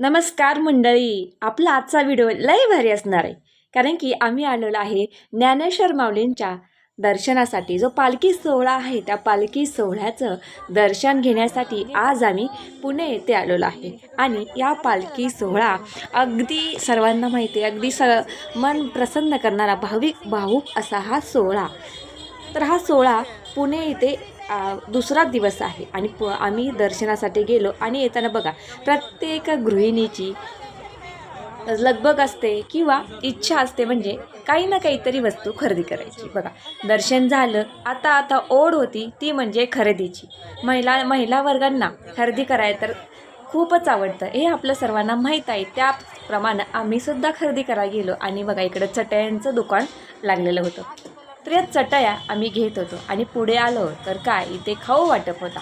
नमस्कार मंडळी. आपला आजचा व्हिडिओ लय भारी असणार आहे. कारण की आम्ही आलेलो आहे ज्ञानेश्वर माऊलींच्या दर्शनासाठी. जो पालखी सोहळा आहे त्या पालखी सोहळ्याचं दर्शन घेण्यासाठी आज आम्ही पुणे येथे आलेलो आहे. आणि या पालखी सोहळा अगदी सर्वांना माहिती आहे. अगदी स मन प्रसन्न करणारा भाविक भावूक असा हा सोहळा. तर हा सोहळा पुणे इथे दुसरा दिवस आहे. आणि प आम्ही दर्शनासाठी गेलो आणि येताना बघा प्रत्येक गृहिणीची लगबग असते किंवा इच्छा असते म्हणजे काही ना काहीतरी वस्तू खरेदी करायची. बघा दर्शन झालं आता आता ओढ होती ती म्हणजे खरेदीची. महिला महिला वर्गांना खरेदी करायला तर खूपच आवडतं. हे आपलं सर्वांना माहीत आहे. त्याप्रमाणे आम्हीसुद्धा खरेदी करायला गेलो आणि बघा इकडं चटयांचं दुकान लागलेलं होतं. तर या चटया आम्ही घेत होतो. आणि पुढे आलो तर काय? इथे खाऊ वाटप होता.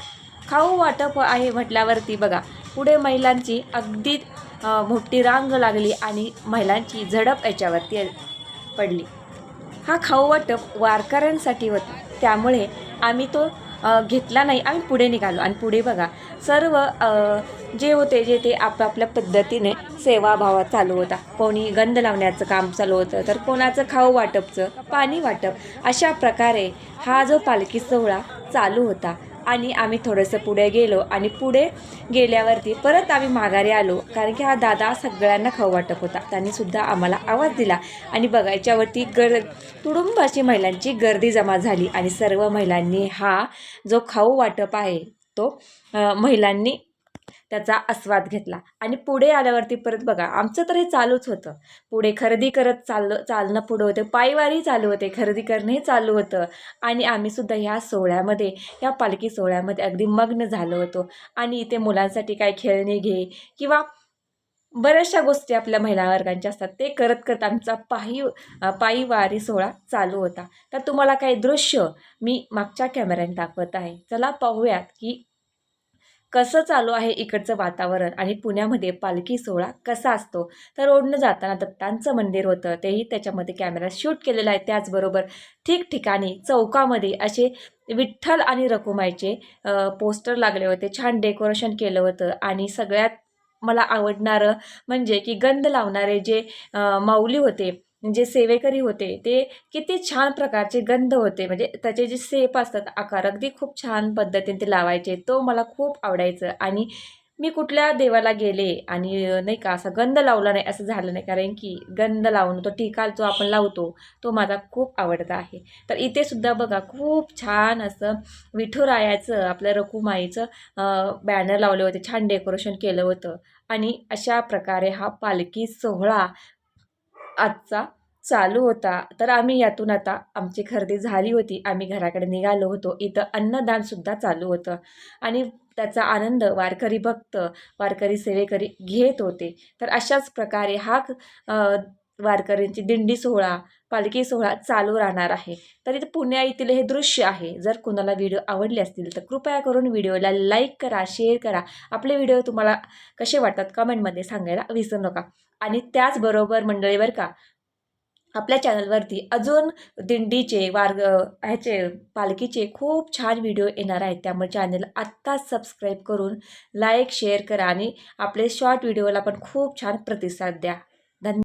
खाऊ वाटप आहे म्हटल्यावरती बघा पुढे महिलांची अगदी मोठी रांग लागली आणि महिलांची झडप याच्यावरती पडली. हा खाऊ वाटप वारकऱ्यांसाठी होता. त्यामुळे आम्ही तो घेतला नाही. आम्ही पुढे निघालो. आणि पुढे बघा सर्व जे होते जे ते आपापल्या पद्धतीने सेवाभावात चालू होता. कोणी गंध लावण्याचं काम चालू होतं तर कोणाचं खाऊ वाटपचं पाणी वाटप अशा प्रकारे हा जो पालखी सोहळा चालू होता. आणि आम्ही थोडंसं पुढे गेलो आणि पुढे गेल्यावरती परत आम्ही माघारी आलो. कारण की हा दादा सगळ्यांना खाऊ वाटप होता. त्यांनी सुद्धा आम्हाला आवाज दिला. आणि बघायच्यावरती गर तुडुंब अशी महिलांची गर्दी जमा झाली. आणि सर्व महिलांनी हा जो खाऊ वाटप आहे तो महिलांनी त्याचा आस्वाद घेतला. आणि पुढे आल्यावरती परत बघा आमचं तर हे चालूच होतं. पुढे खरेदी करत चाललं चालणं पुढं होतं. पायवारी चालू होते खरेदी करणंही चालू होतं. आणि आम्हीसुद्धा ह्या सोहळ्यामध्ये ह्या पालखी सोहळ्यामध्ये अगदी मग्न झालो होतो. आणि इथे मुलांसाठी काय खेळणी घे किंवा बऱ्याचशा गोष्टी आपल्या महिला वर्गांच्या असतात. ते करत करत आमचा पायी पायीवारी पायी वारी सोहळा चालू होता. तर तुम्हाला काही दृश्य मी मागच्या कॅमेऱ्याने दाखवत आहे. चला पाहूयात की कसं चालू आहे इकडचं वातावरण आणि पुण्यामध्ये पालखी सोहळा कसा असतो? तर ओढणं जाताना दत्तांचं मंदिर होतं तेही त्याच्यामध्ये कॅमेरा शूट केलेलं आहे. त्याचबरोबर ठिकठिकाणी चौकामध्ये असे विठ्ठल आणि रकुमाईचे पोस्टर लागले होते. छान डेकोरेशन केलं होतं आणि सगळ्यात मला आवडणारं म्हणजे की गंध लावणारे जे माऊली होते जे सेवेकरी होते ते किती छान प्रकारचे गंध होते. म्हणजे त्याचे जे सेप असतात आकार अगदी खूप छान पद्धतीने ते लावायचे. तो मला खूप आवडायचं. आणि मी कुठल्या देवाला गेले आणि नाही का असा गंध लावला नाही असं झालं नाही. कारण की गंध लावून तो टिकाल जो आपण लावतो तो माझा खूप आवडता आहे. तर इथे सुद्धा बघा खूप छान असं विठुरायाचं आपल्या रकुमाईचं बॅनर लावले होते. छान डेकोरेशन केलं होतं. आणि अशा प्रकारे हा पालखी सोहळा आजचा चालू होता. तर आम्ही यातून आता आमची खरेदी झाली होती. आम्ही घराकडे निघालो होतो. इथं अन्नदानसुद्धा चालू होतं. आणि त्याचा आनंद वारकरी भक्त वारकरी सेवेकरी घेत होते. तर अशाच प्रकारे हा वारकऱ्यांची दिंडी सोहळा पालखी सोहळा चालू राहणार आहे. तर इथं पुण्या येथील हे दृश्य आहे. जर कोणाला व्हिडिओ आवडले असतील तर कृपया करून व्हिडिओला लाईक करा शेअर करा. आपले व्हिडिओ तुम्हाला कसे वाटतात कमेंटमध्ये सांगायला विसरू नका. आणि त्याचबरोबर मंडळीवर का आपल्या चॅनलवरती अजून दिंडीचे वार्ग ह्याचे पालखीचे खूप छान व्हिडिओ येणार आहेत. त्यामुळे चॅनल आत्ताच सबस्क्राईब करून लाईक शेअर करा आणि आपले शॉर्ट व्हिडिओला पण खूप छान प्रतिसाद द्या.